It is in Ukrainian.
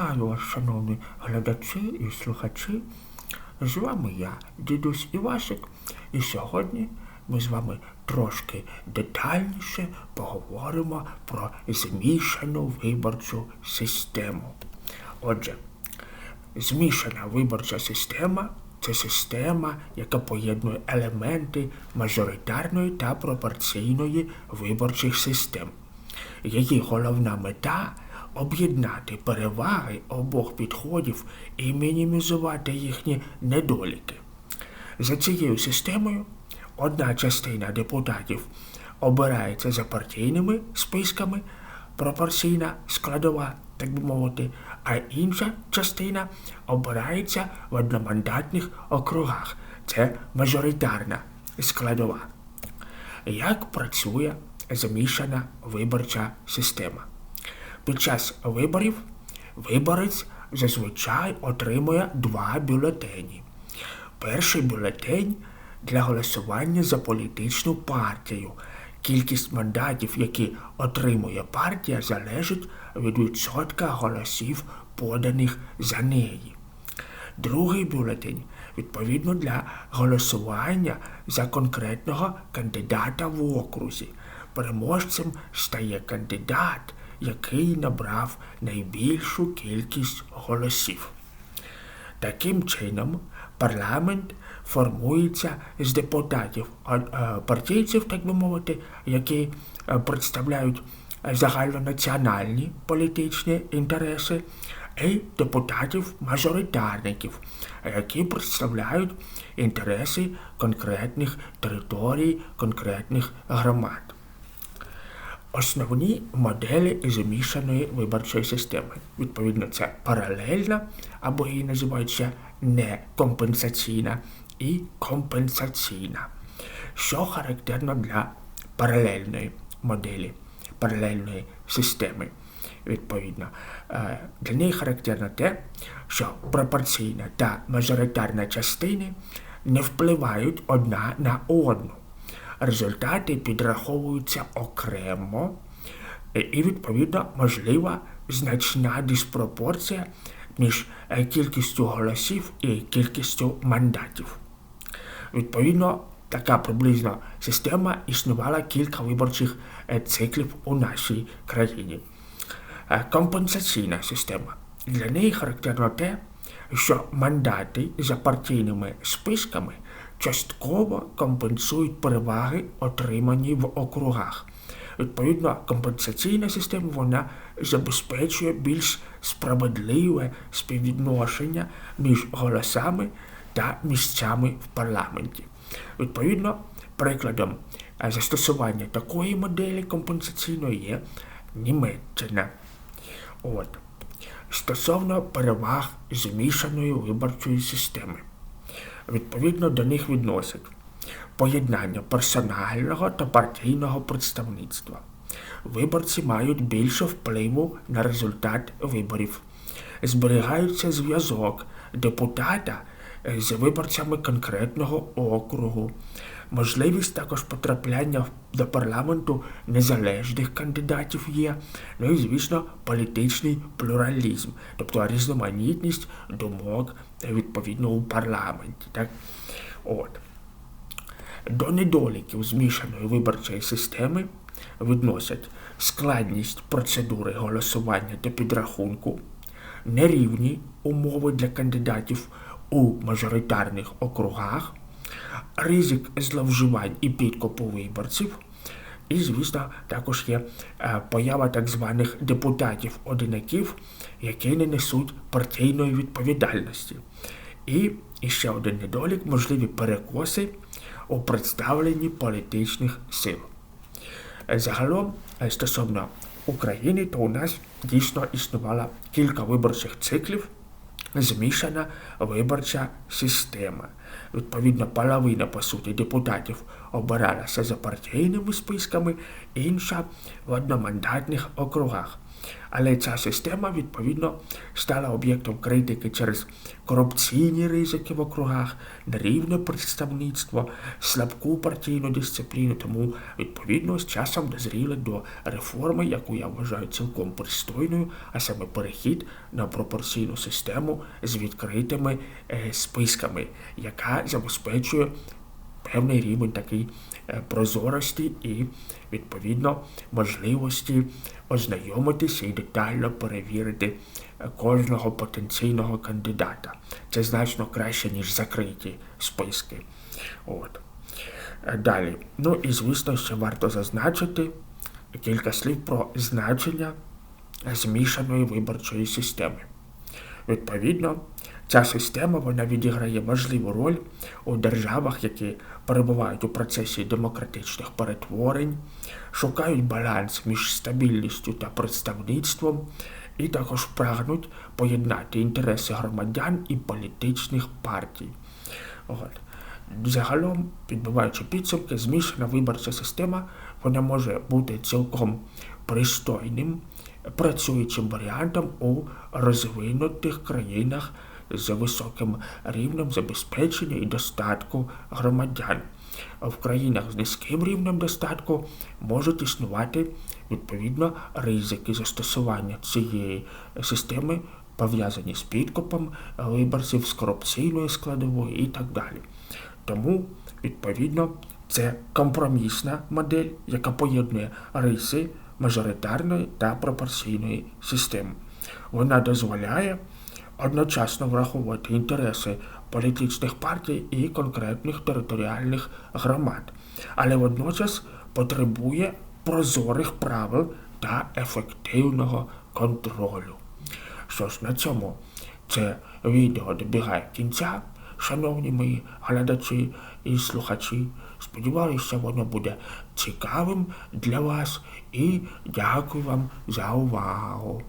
Вітаю вас, шановні глядачі і слухачі. З вами я, дідусь Івасик, і сьогодні ми з вами трошки детальніше поговоримо про змішану виборчу систему. Отже, змішана виборча система це система, яка поєднує елементи мажоритарної та пропорційної виборчих систем. Її головна мета об'єднати переваги обох підходів і мінімізувати їхні недоліки. За цією системою одна частина депутатів обирається за партійними списками, пропорційна складова, так би мовити, а інша частина обирається в одномандатних округах. Це мажоритарна складова. Як працює змішана виборча система? Під час виборів виборець зазвичай отримує два бюлетені. Перший бюлетень для голосування за політичну партію. Кількість мандатів, які отримує партія, залежить від відсотка голосів, поданих за неї. Другий бюлетень відповідно для голосування за конкретного кандидата в окрузі. Переможцем стає кандидат, який набрав найбільшу кількість голосів. Таким чином, парламент формується з депутатів партійців, так би мовити, які представляють загальнонаціональні політичні інтереси, і депутатів-мажоритарників, які представляють інтереси конкретних територій, конкретних громад. Основні моделі змішаної виборчої системи. Відповідно, це паралельна, або її називають ще некомпенсаційна і компенсаційна, що характерно для паралельної моделі, паралельної системи. Відповідно, для неї характерно те, що пропорційна та мажоритарна частини не впливають одна на одну результати підраховуються окремо, і, відповідно, можлива значна диспропорція між е, кількістю голосів і кількістю мандатів. Відповідно, така приблизна система існувала кілька виборчих е, циклів у нашій країні. Е, компенсаційна система. Для неї характерно те, що мандати за партійними списками частково компенсують переваги, отримані в округах. Відповідно, компенсаційна система вона забезпечує більш справедливе співвідношення між голосами та місцями в парламенті. Відповідно, прикладом застосування такої моделі компенсаційної є Німеччина. От. Стосовно переваг змішаної виборчої системи відповідно до них відносять поєднання персонального та партійного представництва. Виборці мають більше впливу на результат виборів. Зберігається зв'язок депутата з виборцями конкретного округу, можливість також потрапляння до парламенту незалежних кандидатів є, ну і, звісно, політичний плюралізм, тобто різноманітність думок відповідно у парламенті. Так? От. До недоліків змішаної виборчої системи відносять складність процедури голосування та підрахунку, нерівні умови для кандидатів у мажоритарних округах, ризик зловживань і підкопу виборців. І, звісно, також є е, поява так званих депутатів-одинаків, які не несуть партійної відповідальності. І, і ще один недолік можливі перекоси у представленні політичних сил. Загалом, е, стосовно України, то у нас дійсно існувало кілька виборчих циклів змішана виборча система. Відповідно, половина, по суті, депутатів обиралася за партійними списками, інша в одномандатних округах. Але ця система, відповідно, стала об'єктом критики через корупційні ризики в округах, нерівне представництво, слабку партійну дисципліну. Тому, відповідно, з часом дозріли до реформи, яку я вважаю цілком пристойною, а саме перехід на пропорційну систему з відкритими списками, яка забезпечує певний рівень такий е, прозорості і, відповідно, можливості ознайомитися і детально перевірити е, кожного потенційного кандидата. Це значно краще, ніж закриті списки. От. Е, Далі. Ну і, звісно, ще варто зазначити кілька слів про значення змішаної виборчої системи. Відповідно, ця система вона відіграє важливу роль у державах, які перебувають у процесі демократичних перетворень, шукають баланс між стабільністю та представництвом, і також прагнуть поєднати інтереси громадян і політичних партій. От. Загалом, підбиваючи підсумки, змішана виборча система вона може бути цілком пристойним, працюючим варіантом у розвинутих країнах з високим рівнем забезпечення і достатку громадян. В країнах з низьким рівнем достатку можуть існувати відповідно ризики застосування цієї системи, пов'язані з підкупом виборців, з корупційною складовою і так далі. Тому, відповідно, це компромісна модель, яка поєднує риси мажоритарної та пропорційної системи. Вона дозволяє одночасно враховувати інтереси політичних партій і конкретних територіальних громад, але водночас потребує прозорих правил та ефективного контролю. Що ж, на цьому це відео добігає кінця, шановні мої глядачі і слухачі. Сподіваюся, воно буде цікавим для вас і дякую вам за увагу.